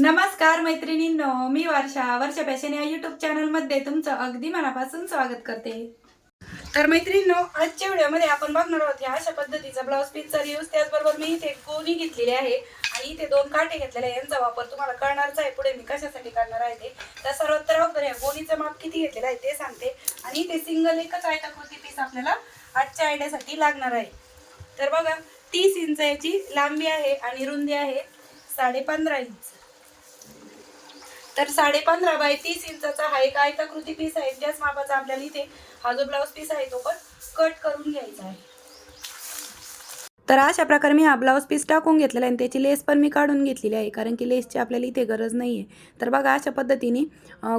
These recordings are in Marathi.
नमस्कार मैत्रिणींनो मी वर्षा वर्षा फॅशन या युट्यूब चॅनलमध्ये तुमचं अगदी मनापासून स्वागत करते. तर मैत्रिणींनो आजच्या व्हिडिओमध्ये आपण बघणार आहोत ह्या अशा पद्धतीचा ब्लाऊज पीसचा यूज त्याचबरोबर मी इथे गोणी घेतलेली आहे आणि इथे दोन काटे घेतलेले आहे यांचा वापर तुम्हाला कळणारच आहे पुढे मी कशासाठी करणार आहे ते. तर सर्वात तर अगोदर या गोणीचं माप किती घेतलेलं आहे ते सांगते. आणि ते सिंगल एकच आयताकृती पीस आपल्याला आजच्या आयडियासाठी लागणार आहे. तर बघा तीस इंच याची लांबी आहे आणि रुंदी आहे साडे पंधरा इंच. तर साडे पंधरा बाय तीस इंचाचा हा एक आयताकृती पीस आहे. त्याच मापाचा आपल्याला इथे हा जो ब्लाऊज पीस आहे तो पण कट करून घ्यायचा आहे. तर अशा प्रकारे मी हा ब्लाऊज पीस टाकून घेतलेला आहे आणि त्याची लेस पण मी काढून घेतलेली आहे कारण की लेसची आपल्याला इथे गरज नाही आहे तर बघा अशा पद्धतीने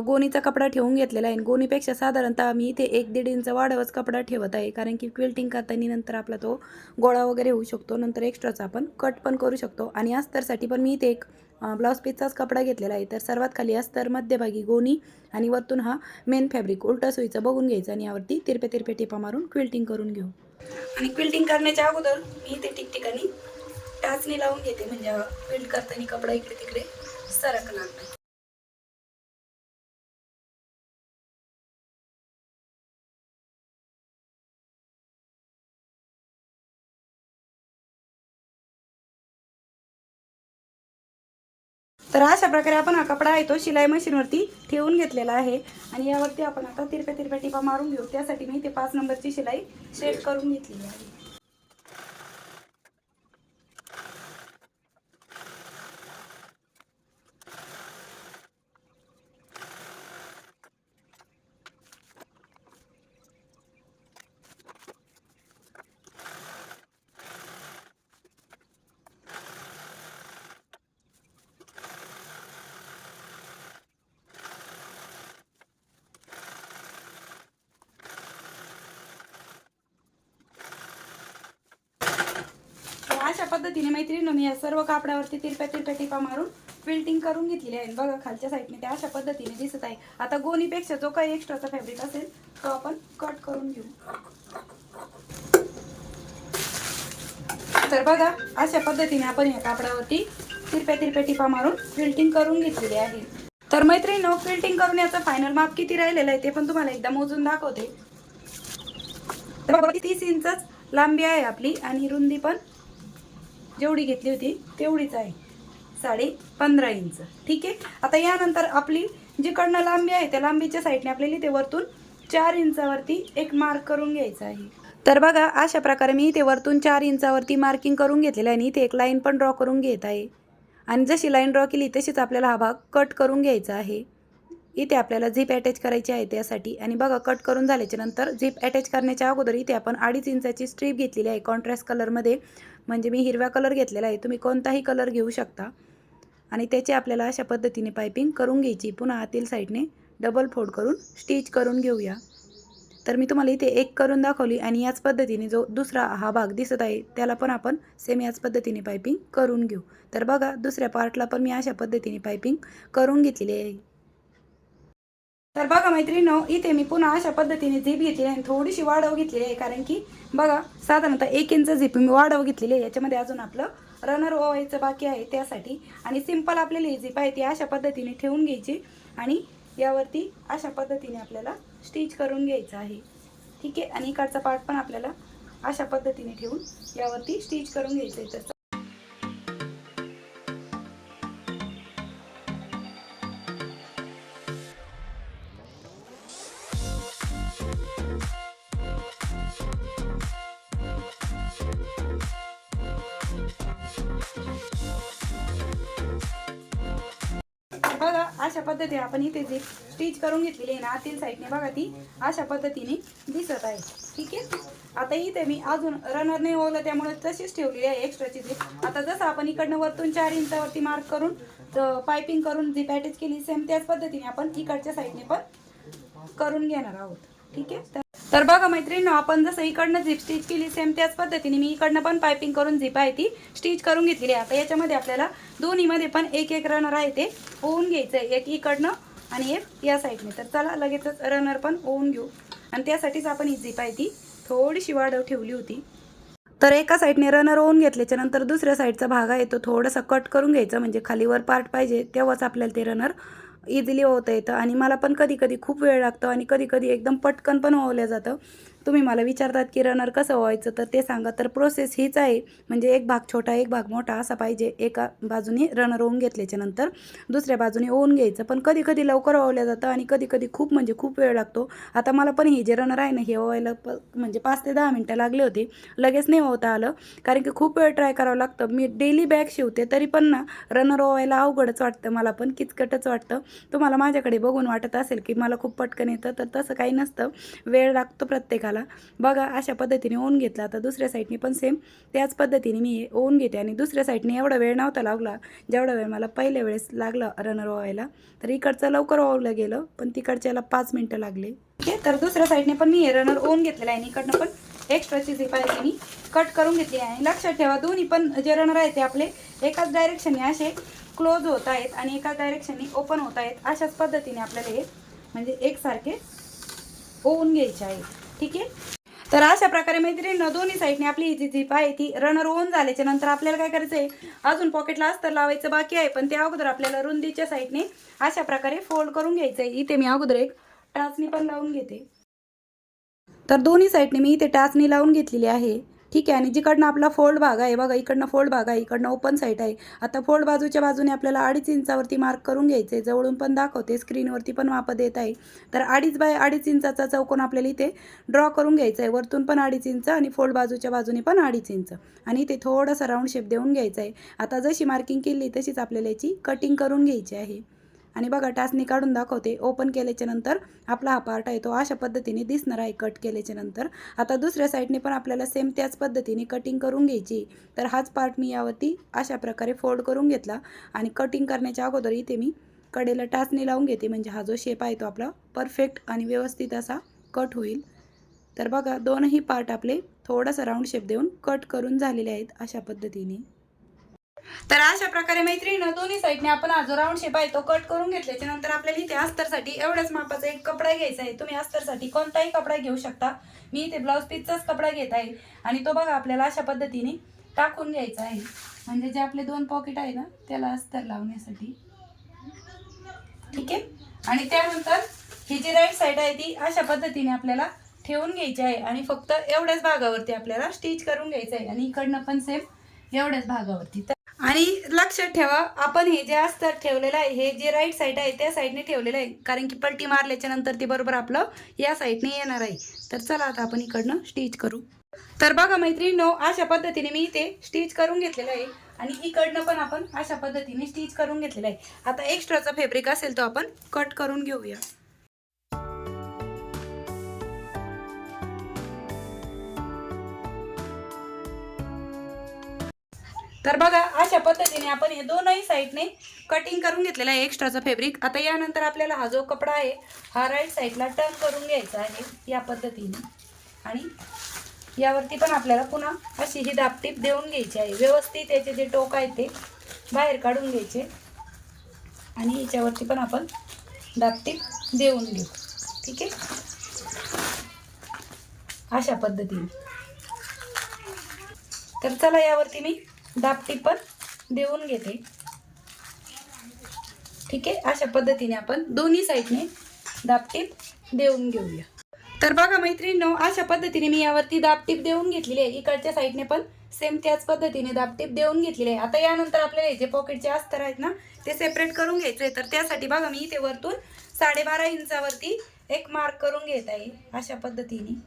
गोणीचा कपडा ठेवून घेतलेला आहे आणि गोणीपेक्षा साधारणतः मी इथे एक दीड इंच वाढवच कपडा ठेवत आहे कारण की क्विल्टिंग करताना नंतर आपला तो गोळा वगैरे होऊ शकतो. नंतर एक्स्ट्राचा आपण कट पण करू शकतो. आणि अस्तरसाठी पण मी इथे एक ब्लाऊज पीसचाच कपडा घेतलेला आहे. तर सर्वात खाली अस्तर मध्यभागी गोणी आणि वरतून हा मेन फॅब्रिक. उलटा सुईचं बघून घ्यायचं आणि यावरती तिरपे तिरपे टिपा मारून क्विल्टिंग करून घेऊ. आणि क्विल्टिंग करण्याच्या अगोदर मी इथे ठिकठिकाणी टाचणी लावून घेते. म्हणजे क्विल्ट करताना कपडा इकडे तिकडे सरकणार नाही. तर अशा प्रकारे आपण हा कपडा आहे तो शिलाई मशीनवरती ठेवून घेतलेला आहे. आणि यावरती आपण आता तिरप्या तिरप्या टिपा मारून घेऊ. त्यासाठी मी ते पाच नंबरची शिलाई सेट करून घेतलेली आहे तर अशा पद्धतीने मैत्रिणी मी या सर्व कापडावरती तिरप्या तिरप्या टिपा मारून फिल्टिंग करून घेतलेली आहे बघा खालच्या साईडने त्या अशा पद्धतीने दिसत आहे. आता गोणीपेक्षा जो काही एक्स्ट्राचा फॅब्रिक असेल तो आपण कट करून घेऊ. तर बघा अशा पद्धतीने आपण या कापडावरती तिरप्या तिरप्या टिपा मारून फिल्टिंग करून घेतलेली आहे. तर मैत्रिणी फिल्टिंग करून याचा फायनल माप किती राहिलेलं आहे ते पण तुम्हाला एकदा मोजून दाखवते. तर तीस इंचच लांबी आहे आपली आणि रुंदी पण जेवढी घेतली होती तेवढीच आहे. साडे पंधरा इंच. ठीक आहे? आता यानंतर आपली जिकडनं लांबी आहे त्या लांबीच्या साईडने आपल्याला इथे वरतून चार इंचावरती एक मार्क करून घ्यायचा आहे. तर बघा अशा प्रकारे मी इथे वरतून चार इंचावरती मार्किंग करून घेतलेलं आहे आणि इथे एक लाईन पण ड्रॉ करून घेत आहे. आणि जशी लाईन ड्रॉ केली तशीच आपल्याला हा भाग कट करून घ्यायचा आहे. इथे आपल्याला झीप अटॅच करायची आहे त्यासाठी. आणि बघा कट करून झाल्याच्यानंतर झीप अटॅच करण्याच्या अगोदर इथे आपण अडीच इंचाची स्ट्रीप घेतलेली आहे कॉन्ट्रास्ट कलरमध्ये म्हणजे मी हिरव्या कलर घेतलेला आहे तुम्ही कोणताही कलर घेऊ शकता. आणि त्याची आपल्याला अशा पद्धतीने पायपिंग करून घ्यायची. पुन्हा आतील साईडने डबल फोल्ड करून स्टिच करून घेऊया. तर मी तुम्हाला इथे एक करून दाखवली आणि याच पद्धतीने जो दुसरा हा भाग दिसत आहे त्याला पण आपण सेम याच पद्धतीने पायपिंग करून घेऊ. तर बघा दुसऱ्या पार्टला पण मी अशा पद्धतीने पायपिंग करून घेतलेली आहे. तर बघा मैत्रिणी इथे मी पुन्हा अशा पद्धतीने झीप घेतली आहे आणि थोडीशी वाढव घेतलेली आहे. कारण की बघा साधारणतः एक इंच झीप मी वाढव घेतलेली आहे. याच्यामध्ये अजून आपलं रनर ओवायचं बाकी आहे त्यासाठी. आणि सिंपल आपल्याला ही झीप आहे ती अशा पद्धतीने ठेवून घ्यायची. आणि यावरती अशा पद्धतीने आपल्याला स्टिच करून घ्यायचं आहे. ठीक आहे? आणि इकडचा पार्ट पण आपल्याला अशा पद्धतीने ठेवून यावरती स्टिच करून घ्यायचं आहे. तर बघा अशा पद्धतीने आपण इथे जे स्टिच करून घेतलेली आहे ना आतील साईडने बघा ती अशा पद्धतीने दिसत आहे. ठीक आहे? आता इथे मी अजून रनर नाही ओवलं त्यामुळे तशीच ठेवलेली आहे एक्स्ट्राची जी आता जसं आपण इकडनं वरतून चार इंचावरती मार्क करून पायपिंग करून जी पॅटेज केली सेम त्याच पद्धतीने आपण इकडच्या साईडने पण करून घेणार आहोत. ठीक आहे? तर बघा मैत्रिणींनो आपण जसं इकडनं झिप स्टिच केली सेम त्याच पद्धतीने मी इकडनं पण पायपिंग करून झिप आहे ती स्टिच करून घेतलेली आहे. आता याच्यामध्ये आपल्याला दोन्हीमध्ये पण एक एक रनर आहे ते होऊन घ्यायचं आहे एक इकडनं आणि एक या साईडने तर चला लगेचच रनर पण ओवून घेऊ. आणि त्यासाठीच आपण ही झिप आहे ती थोडीशी वाढव ठेवली होती. तर एका साईडने रनर ओवून घेतल्याच्या नंतर दुसऱ्या साईडचा भाग आहे तो थोडासा कट करून घ्यायचा. म्हणजे खालीवर पार्ट पाहिजे तेव्हाच आपल्याला ते रनर इझिली ओवता येतं आणि मला पण कधी कधी खूप वेळ लागतो आणि कधी कधी एकदम पटकन पण ओवलं जातं. तुम्ही मला विचारतात की रनर कसं व्हायचं तर ते सांगा तर प्रोसेस हीच आहे. म्हणजे एक भाग छोटा एक भाग मोठा असा पाहिजे. एका बाजूने रनर होऊन घेतल्याच्या नंतर दुसऱ्या बाजूने ओवून घ्यायचं. पण कधी कधी लवकर ओवलं जातं आणि कधी कधी खूप म्हणजे खूप वेळ लागतो. आता मला पण हे जे रनर आहे ना हे ओवायला प म्हणजे पाच ते दहा मिनटं लागले होते. लगेच नाही होता आलं. कारण की खूप वेळ ट्राय करावं लागतं. मी डेली बॅग शिवते तरी पण ना रनर ओवायला अवघडच वाटतं मला पण किचकटच वाटतं. तुम्हाला माझ्याकडे बघून वाटत असेल की मला खूप पटकन येतं तर तसं काही नसतं. वेळ लागतो प्रत्येकाला. बघा अशा पद्धतीने ओन घेतला. तर दुसऱ्या साईडने पण सेम त्याच पद्धतीने मी ओन घेते आणि दुसऱ्या साईडने एवढा वेळ नव्हता लागला जेवढा वेळ मला पहिल्या वेळेस लागला रनर ओवायला तर इकडचं लवकर ओवलं गेलं पण तिकडच्याला पाच मिनटं लागले. ठीक आहे? तर दुसऱ्या साईडने पण मी रनर ओन घेतलेलं आहे आणि इकडनं पण एक्स्ट्राची झिप आहे ती मी कट करून घेतली आहे. आणि लक्षात ठेवा दोन्ही पण जे रनर आहेत ते आपले एकाच डायरेक्शनने असे क्लोज होत आहेत आणि एकाच डायरेक्शनने ओपन होत आहेत. अशाच पद्धतीने आपल्याला हे म्हणजे एकसारखे ओवून घ्यायचे आहेत ठीक आहे? तर अशा प्रकारे मैत्रिणी दोन्ही साईडने आपली ही जी झिप आहे ती रनर ओन झाल्याच्यानंतर आपल्याला काय करायचं आहे? अजून पॉकेटला अस्तर लावायचं बाकी आहे पण त्या अगोदर आपल्याला रुंदीच्या साईडने अशा प्रकारे फोल्ड करून घ्यायचं आहे. इथे मी अगोदर एक टाचणी पण लावून घेते. तर दोन्ही साईडने मी इथे टाचणी लावून घेतलेली आहे. ठीक आहे. आणि जिकडनं आपला फोल्ड भाग आहे बघा इकडनं फोल्ड भाग आहे इकडनं ओपन साईड आहे. आता फोल्ड बाजूच्या बाजूने आपल्याला अडीच इंचावरती मार्क करून घ्यायचे. आहे. जवळून पण दाखवते स्क्रीनवरती पण माप देत आहे. तर अडीच बाय अडीच इंचाचा चौकोन आपल्याला इथे ड्रॉ करून घ्यायचा आहे. वरतून पण अडीच इंच आणि फोल्ड बाजूच्या बाजूने पण अडीच इंच. आणि इथे थोडासा राऊंड शेप देऊन घ्यायचा आहे. आता जशी मार्किंग केली तशीच आपल्याला याची कटिंग करून घ्यायची आहे. आणि बघा टाचणी काढून दाखवते. ओपन केल्याच्यानंतर आपला हा पार्ट आहे तो अशा पद्धतीने दिसणार आहे कट केल्याच्यानंतर. आता दुसऱ्या साईडने पण आपल्याला सेम त्याच पद्धतीने कटिंग करून घ्यायची. तर हाच पार्ट मी यावरती अशा प्रकारे फोल्ड करून घेतला. आणि कटिंग करण्याच्या अगोदर इथे मी कडेला टाचणी लावून घेते. म्हणजे हा जो शेप आहे तो आपला परफेक्ट आणि व्यवस्थित असा कट होईल. तर बघा दोनही पार्ट आपले थोडासा राऊंड शेप देऊन कट करून झालेले आहेत अशा पद्धतीने. तर अशा प्रकारे मैत्रिणीनं दोन्ही साईडने आपण हा जो राऊंड शेप आहे तो कट करून घेतल्याच्या नंतर आपल्याला इथे अस्तरसाठी एवढ्याच मापाचा एक कपडा घ्यायचा आहे. तुम्ही अस्तरसाठी कोणताही कपडा घेऊ शकता. मी इथे ब्लाऊज पीसचाच कपडा घेत आहे. आणि तो बघा आपल्याला अशा पद्धतीने टाकून घ्यायचा आहे. म्हणजे जे आपले दोन पॉकेट आहे ना त्याला अस्तर लावण्यासाठी. ठीक आहे? आणि त्यानंतर ही जी राईट साईड आहे ती अशा पद्धतीने आपल्याला ठेवून घ्यायची आहे. आणि फक्त एवढ्याच भागावरती आपल्याला स्टिच करून घ्यायचं आहे. आणि इकडनं पण सेम एवढ्याच भागावरती. तर आणि लक्षात ठेवा आपण हे जे अस्तर ठेवलेलं आहे हे जे राईट साईड आहे त्या साईडने ठेवलेलं आहे. कारण की पलटी मारल्याच्या नंतर ते बरोबर आपलं या साईडने येणार आहे. तर चला आता आपण इकडनं स्टिच करू. तर बघा मैत्रिणीनो अशा पद्धतीने मी इथे स्टिच करून घेतलेलं आहे. आणि इकडनं पण आपण अशा पद्धतीने स्टिच करून घेतलेलं आहे. आता एक्स्ट्राचा फेब्रिक असेल तो आपण कट करून घेऊया. तर बघा अशा पद्धतीने आपण हे दोनही साईडने कटिंग करून घेतलेलं आहे एक्स्ट्राचं फॅब्रिक आता यानंतर आपल्याला हा जो कपडा आहे हा राईट साईडला टर्न करून घ्यायचा आहे या पद्धतीने. आणि यावरती पण आपल्याला पुन्हा अशी ही दापटीप देऊन घ्यायची आहे. व्यवस्थित याचे जे टोक आहे ते बाहेर काढून घ्यायचे. आणि याच्यावरती पण आपण दापटीप देऊन घेऊ. ठीक आहे? अशा पद्धतीने. तर चला यावरती मी दापटी पण देऊन घेते. ठीक आहे? अशा पद्धतीने आपण दोन्ही साईडने दापटीप देऊन घेऊया. तर बघा मैत्रिणींनो अशा पद्धतीने मी यावरती दापटीप देऊन घेतलेली आहे. इकडच्या साईडने पण सेम त्याच पद्धतीने दापटीप देऊन घेतलेली आहे. आता यानंतर आपल्याला हे जे पॉकेटचे अस्तर आहेत ना ते सेपरेट करून घ्यायचे तर त्यासाठी बघा मी इथे वरतून साडेबारा इंचावरती एक मार्क करून घेत आहे. अशा पद्धतीने.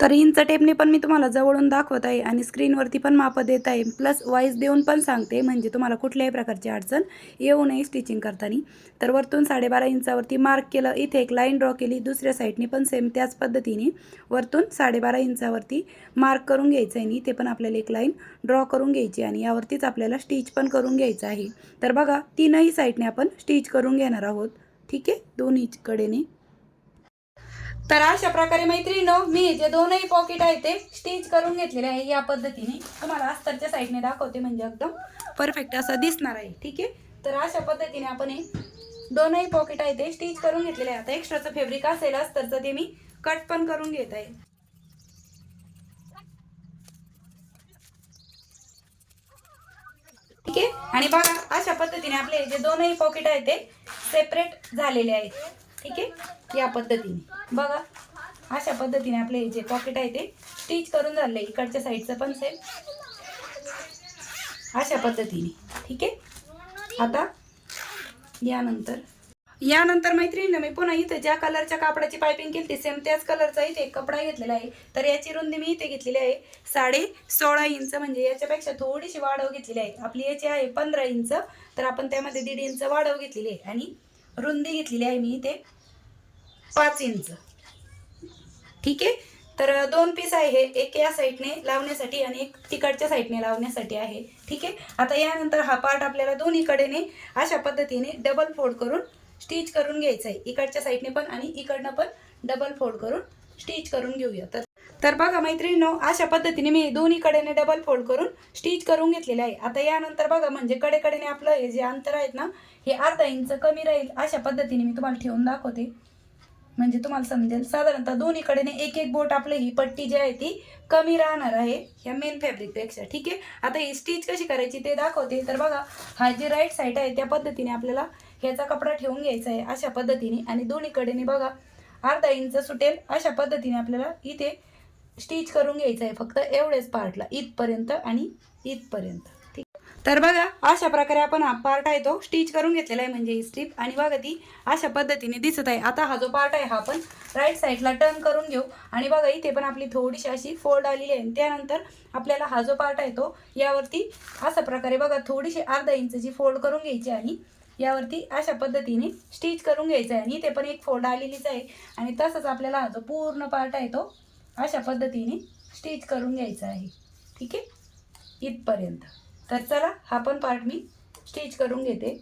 तर इंच टेपने पण मी तुम्हाला जवळून दाखवत आहे आणि स्क्रीनवरती पण मापं देत आहे. प्लस वाईज देऊन पण सांगते म्हणजे तुम्हाला कुठल्याही प्रकारची अडचण येऊ नये स्टिचिंग करताना. तर वरतून साडेबारा इंचावरती मार्क केलं इथे एक लाईन ड्रॉ केली दुसऱ्या साईडने पण सेम त्याच पद्धतीने वरतून साडेबारा इंचावरती मार्क करून घ्यायचं आहे आणि इथे पण आपल्याला एक लाईन ड्रॉ करून घ्यायची आणि यावरतीच आपल्याला स्टिच पण करून घ्यायचं आहे. तर बघा तीनही साईडने आपण स्टिच करून घेणार आहोत. ठीक आहे? दोन्हीकडेने तर अशा प्रकारे मैत्रिणीनो मी जे दोनही पॉकेट आहे ते स्टिच करून घेतलेले आहे या पद्धतीने. तुम्हाला अस्तरच्या साईडने दाखवते म्हणजे एकदम परफेक्ट असं दिसणार आहे ठीक आहे? तर अशा पद्धतीने आपण हे दोनही पॉकेट आहे ते स्टिच करून घेतलेले आहे. आता एक्स्ट्राचं फेब्रिक असेल अस्तरचं ते मी कट पण करून घेत आहे. ठीक आहे? आणि बघा अशा पद्धतीने आपले जे दोनही पॉकेट आहे ते सेपरेट झालेले आहेत. ठीक आहे? या पद्धतीने. बघा अशा पद्धतीने आपले जे पॉकेट आहे ते स्टिच करून झाले. इकडच्या साईडचं पण सेम अशा पद्धतीने. ठीक आहे? आता यानंतर. यानंतर मैत्रिणीनं मी पुन्हा इथे ज्या कलरच्या कापडाची पायपिंग केली सेम त्याच कलरचा इथे एक कपडा घेतलेला आहे. तर याची रुंदी मी इथे घेतलेली आहे. साडे सोळा इंच म्हणजे याच्यापेक्षा थोडीशी वाढव घेतलेली आहे. आपली याची आहे पंधरा इंच. तर आपण त्यामध्ये दीड इंच वाढव घेतलेली आहे. आणि रुंदी घेतलेली आहे मी इथे. पाच इंच. ठीक आहे? तर दोन पीस आहे हे. एक या साईडने लावण्यासाठी आणि एक तिकडच्या साईडने लावण्यासाठी आहे. ठीक आहे? आता यानंतर हा पार्ट आपल्याला दोन्हीकडेने अशा पद्धतीने डबल फोल्ड करून स्टिच करून घ्यायचं आहे. इकडच्या साईडने पण आणि इकडनं पण डबल फोल्ड करून स्टिच करून घेऊया. तर तर बघा मैत्रिणीनो अशा पद्धतीने मी दोन्ही कडेने डबल फोल्ड करून स्टिच करून घेतलेले आहे. आता यानंतर बघा म्हणजे कडेकडेने आपलं हे जे अंतर आहेत ना हे अर्धा इंच कमी राहील अशा पद्धतीने मी तुम्हाला ठेवून दाखवते. म्हणजे तुम्हाला समजेल साधारणतः दोन्हीकडेने एक एक बोट आपलं ही पट्टी जी आहे ती कमी राहणार आहे ह्या मेन फॅब्रिकपेक्षा ठीक आहे? आता ही स्टिच कशी करायची ते दाखवते. तर बघा हा जी राईट साईड आहे त्या पद्धतीने आपल्याला ह्याचा कपडा ठेवून घ्यायचा आहे अशा पद्धतीने. आणि दोन्हीकडेने बघा अर्धा इंच सुटेल अशा पद्धतीने आपल्याला इथे स्टिच करून घ्यायचं आहे फक्त एवढेच पार्टला इथपर्यंत आणि इथपर्यंत. ठीक. तर बघा अशा प्रकारे आपण हा पार्ट आहे तो स्टिच करून घेतलेला आहे म्हणजे ही स्ट्रीप आणि बघा ती अशा पद्धतीने दिसत आहे. आता हा जो पार्ट आहे हा आपण राईट साईडला टर्न करून घेऊ. आणि बघा इथे पण आपली थोडीशी अशी फोल्ड आलेली आहे. आणि त्यानंतर आपल्याला हा जो पार्ट आहे तो यावरती अशा प्रकारे बघा थोडीशी अर्धा इंचची फोल्ड करून घ्यायची आणि यावरती अशा पद्धतीने स्टिच करून घ्यायचं आहे. आणि इथे पण एक फोल्ड आलेलीच आहे. आणि तसंच आपल्याला हा जो पूर्ण पार्ट आहे तो अशा पद्धतीने स्टिच करून घ्यायचं आहे. ठीक आहे? इथपर्यंत. तर चला हा पण पार्ट मी स्टिच करून घेते.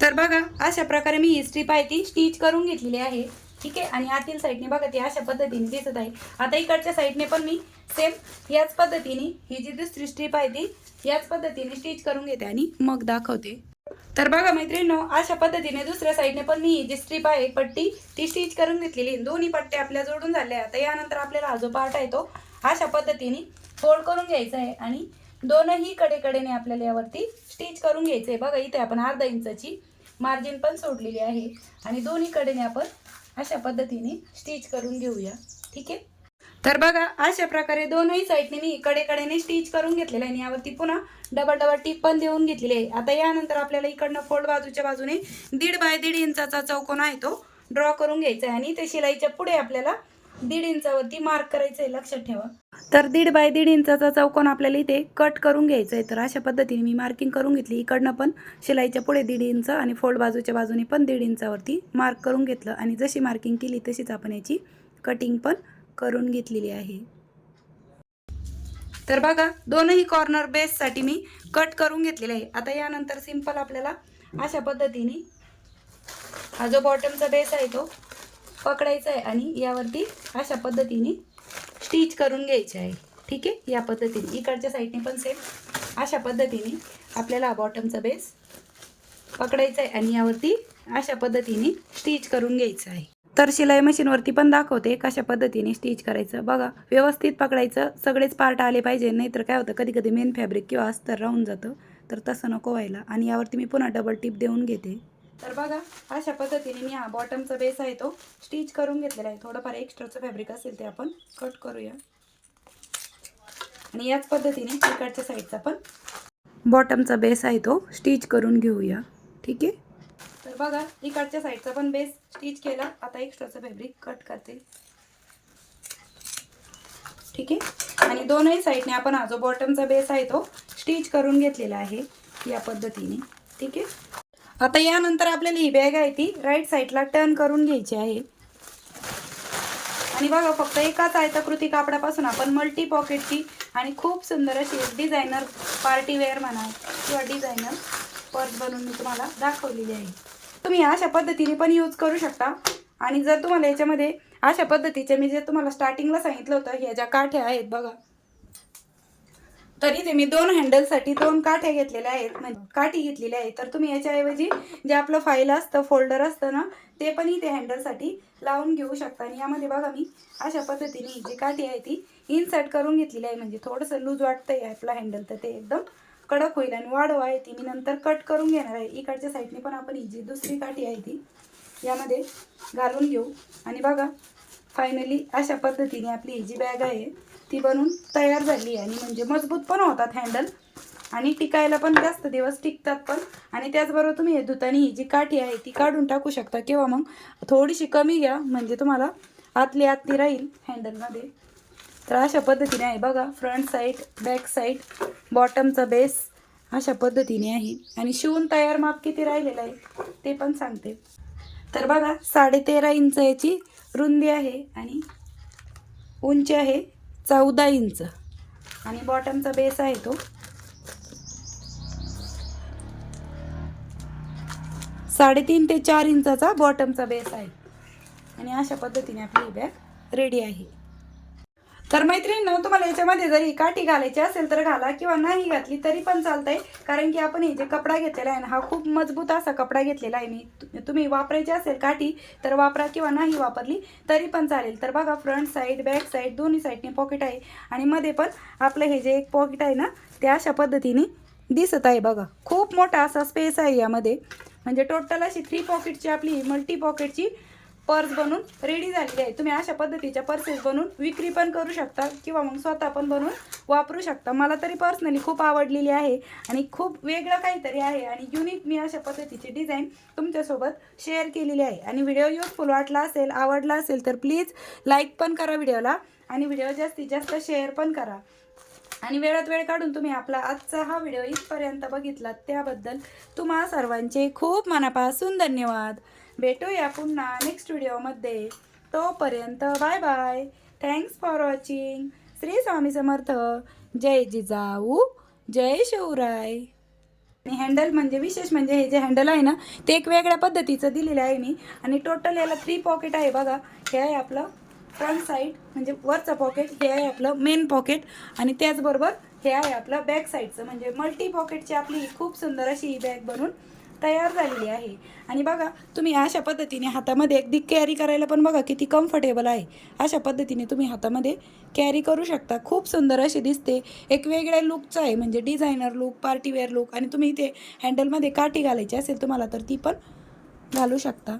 तर बघा अशा प्रकारे मी ही स्ट्रीप आहे ती स्टिच करून घेतलेली आहे. ठीक आहे? आणि आतील साईडने बघा ती अशा पद्धतीने दिसत आहे. आता इकडच्या साईडने पण मी सेम याच पद्धतीने ही जी दुसरी स्ट्रीप आहे ती याच पद्धतीने स्टिच करून घेते आणि मग दाखवते. तर बघा मैत्रिणींनो अशा पद्धतीने दुसऱ्या साईडने पण मी जी स्ट्रीप आहे पट्टी ती स्टिच करून घेतलेली. दोन्ही पट्ट्या आपल्या जोडून झाल्या. आता यानंतर आपल्याला हा जो पार्ट आहे तो अशा पद्धतीने फोल्ड करून घ्यायचा आहे आणि दोनही कडेकडेने आपल्याला यावरती स्टिच करून घ्यायचं आहे बघा इथे आपण अर्धा इंचाची मार्जिन पण सोडलेली आहे. आणि दोन्ही कडेने आपण अशा पद्धतीने स्टिच करून घेऊया. ठीक आहे? तर बघा अशा प्रकारे दोनही साईडने मी कडेकडेने स्टिच करून घेतलेलं आहे आणि यावरती पुन्हा डबल डबल टिप पण देऊन घेतलेली आहे. आता यानंतर आपल्याला इकडनं फोल्ड बाजूच्या बाजूने दीड बाय दीड इंचाचा चौकोन आहे तो ड्रॉ करून घ्यायचा आहे आणि ते शिलाईच्या पुढे आपल्याला दीड इंचावरती मार्क करायचं आहे लक्षात ठेवा. तर दीड बाय दीड इंचाचा चौकोन आपल्याला इथे कट करून घ्यायचा आहे. तर अशा पद्धतीने मी मार्किंग करून घेतली. इकडनं पण शिलाईच्या पुढे दीड इंच आणि फोल्ड बाजूच्या बाजूने पण दीड इंचावरती मार्क करून घेतलं. आणि जशी मार्किंग केली तशीच आपण याची कटिंग पण करून घेतलेली आहे. तर बघा दोनही कॉर्नर बेससाठी मी कट करून घेतलेले आहे. आता यानंतर सिंपल आपल्याला अशा पद्धतीने हा जो बॉटमचा बेस आहे तो पकडायचा आहे आणि यावरती अशा पद्धतीने स्टिच करून घ्यायचे आहे. ठीक आहे? या पद्धतीने. इकडच्या साईडने पण सेम अशा पद्धतीने आपल्याला हा बॉटमचा बेस पकडायचा आहे आणि यावरती अशा पद्धतीने स्टिच करून घ्यायचं आहे. तर शिलाई मशीनवरती पण दाखवते कशा पद्धतीने स्टिच करायचं. बघा व्यवस्थित पकडायचं सगळेच पार्ट आले पाहिजे नाहीतर काय होतं कधी कधी मेन फॅब्रिक किंवा अस्तर राहून जातं. तर तसं नको व्हायला. आणि यावरती मी पुन्हा डबल टिप देऊन घेते. तर बघा अशा पद्धतीने मी हा बॉटमचा बेस आहे तो स्टिच करून घेतलेला आहे. थोडंफार एक्स्ट्राचं फॅब्रिक असेल ते आपण कट करूया. आणि याच पद्धतीने इकडच्या साईडचा पण बॉटमचा बेस आहे तो स्टिच करून घेऊया. ठीक आहे? तर बघा इकडच्या साईडचा पण बेस स्टिच केला. आता एक्स्ट्राचं फॅब्रिक कट करते. ठीक आहे? आणि दोनही साईडने आपण हा जो बॉटमचा बेस आहे तो स्टिच करून घेतलेला आहे या पद्धतीने. ठीक आहे? आता यानंतर आपल्याला ही बॅग आहे ती राईट साईडला टर्न करून घ्यायची आहे. आणि बघा फक्त एकाच आयताकृती कापडापासून आपण मल्टी पॉकेटची आणि खूप सुंदर अशी डिझायनर पार्टी वेअर म्हणा किंवा डिझायनर पर्स बनवून मी तुम्हाला दाखवलेली आहे. तुम्ही अशा पद्धतीने पण यूज करू शकता. आणि जर तुम्हाला याच्यामध्ये अशा पद्धतीचे मी जे तुम्हाला स्टार्टिंगला सांगितलं होतं ह्या ज्या काठ्या आहेत बघा. तरी ते मी दोन हँडलसाठी दोन काठ्या घेतलेल्या आहेत. म्हणजे काठी घेतलेल्या आहेत तर तुम्ही याच्याऐवजी जे आपलं फाईल असतं फोल्डर असतं ना ते पण इथे हँडलसाठी लावून घेऊ शकता. आणि यामध्ये बघा मी अशा पद्धतीने जी काठी आहे ती इन्सर्ट करून घेतलेली आहे. म्हणजे थोडंसं लूज वाटतं आहे आपलं हँडल तर ते एकदम. कडक होईल आणि वाढव आहे ती मी नंतर कट करून घेणार आहे. इकडच्या साईडने पण आपण ही जी दुसरी काठी आहे ती यामध्ये घालून घेऊ. आणि बघा फायनली अशा पद्धतीने आपली ही जी बॅग आहे ती बनवून तयार झाली आणि म्हणजे मजबूत पण होतात हँडल आणि टिकायला पण जास्त दिवस टिकतात पण. आणि त्याचबरोबर तुम्ही हे धुतानी ही जी काठी आहे ती काढून टाकू शकता. किंवा मग थोडीशी कमी घ्या. म्हणजे तुम्हाला आतली आतली राहील हँडलमध्ये तर अशा पद्धतीने आहे बघा फ्रंट साईड बॅक साईड बॉटमचा बेस अशा पद्धतीने आहे. आणि शिवून तयार माप किती राहिलेलं आहे ते पण सांगते. तर बघा साडेतेरा इंच याची रुंदी आहे आणि उंची आहे चौदा इंच. आणि बॉटमचा बेस आहे तो साडेतीन ते चार इंचाचा बॉटमचा बेस आहे. आणि अशा पद्धतीने आपली ही बॅग रेडी आहे. तर मैत्रिणींनो तुम्हाला याच्यामध्ये जरी काठी घालायची असेल तर घाला किंवा नाही घातली तरी पण चालतंय. कारण की आपण हे जे कपडा घेतलेला आहे ना हा खूप मजबूत असा कपडा घेतलेला आहे. मी तुम्ही वापरायची असेल काठी तर वापरा किंवा नाही वापरली तरी पण चालेल. तर बघा फ्रंट साईड बॅक साईड दोन्ही साईडने पॉकेट आहे. आणि मध्ये पण आपलं हे जे एक पॉकेट आहे ना ते अशा पद्धतीने दिसत आहे बघा. खूप मोठा असा स्पेस आहे यामध्ये. म्हणजे टोटल अशी थ्री पॉकेटची आपली मल्टी पॉकेटची पर्स बनवून रेडी झालेली आहे. तुम्ही अशा पद्धतीच्या पर्सेस बनवून विक्री पण करू शकता किंवा मग स्वतः पण बनवून वापरू शकता. मला तरी पर्सनली खूप आवडलेली आहे आणि खूप वेगळं काहीतरी आहे आणि युनिक मी अशा पद्धतीची डिझाईन तुमच्यासोबत शेअर केलेली आहे. आणि व्हिडिओ युजफुल वाटला असेल आवडला असेल तर प्लीज लाईक पण करा व्हिडिओला आणि व्हिडिओ जास्तीत जास्त शेअर पण करा. आणि वेळात वेळ काढून तुम्ही आपला आजचा हा व्हिडिओ इथपर्यंत बघितलात. त्याबद्दल तुम्हा सर्वांचे खूप मनापासून धन्यवाद. भेटूया पुन्हा नेक्स्ट व्हिडिओमध्ये तोपर्यंत bye bye thanks for watching Shri Swami Samarth. Jai Jijau. Jai Shivrai. आणि हँडल म्हणजे विशेष म्हणजे हे जे हँडल आहे ना ते एक वेगळ्या पद्धतीचं दिलेलं आहे मी. आणि टोटल याला थ्री पॉकेट आहे बघा. हे आहे आपलं फ्रंट साईड म्हणजे वरचं पॉकेट हे आहे आपलं मेन पॉकेट आणि त्याचबरोबर हे आहे आपलं बॅक साईडचं म्हणजे मल्टी पॉकेटची आपली खूप सुंदर अशी ही बॅग बनवून तयार झालेली आहे. आणि बघा तुम्ही अशा पद्धतीने हातामध्ये अगदी कॅरी करायला पण बघा किती कम्फर्टेबल आहे. अशा पद्धतीने तुम्ही हातामध्ये कॅरी करू शकता. खूप सुंदर अशी दिसते. एक वेगळ्या लुकचं आहे. म्हणजे डिझायनर लुक पार्टीवेअर लुक आणि तुम्ही इथे हँडलमध्ये काठी घालायची असेल तुम्हाला तर ती पण घालू शकता.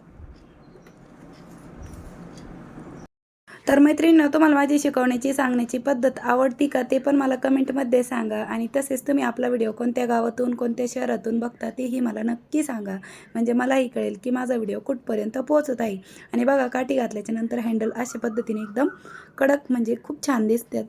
तर मैत्रिणींनो तुम्हाला माझी शिकवण्याची सांगण्याची पद्धत आवडती का ते पण मला कमेंटमध्ये सांगा. आणि तसेच तुम्ही आपला व्हिडिओ कोणत्या गावातून कोणत्या शहरातून बघता तेही मला नक्की सांगा. म्हणजे मलाही कळेल की माझा व्हिडिओ कुठपर्यंत पोहोचत आहे. आणि बघा काठी घातल्याच्या नंतर हँडल अशा पद्धतीने एकदम कडक म्हणजे खूप छान दिसतात.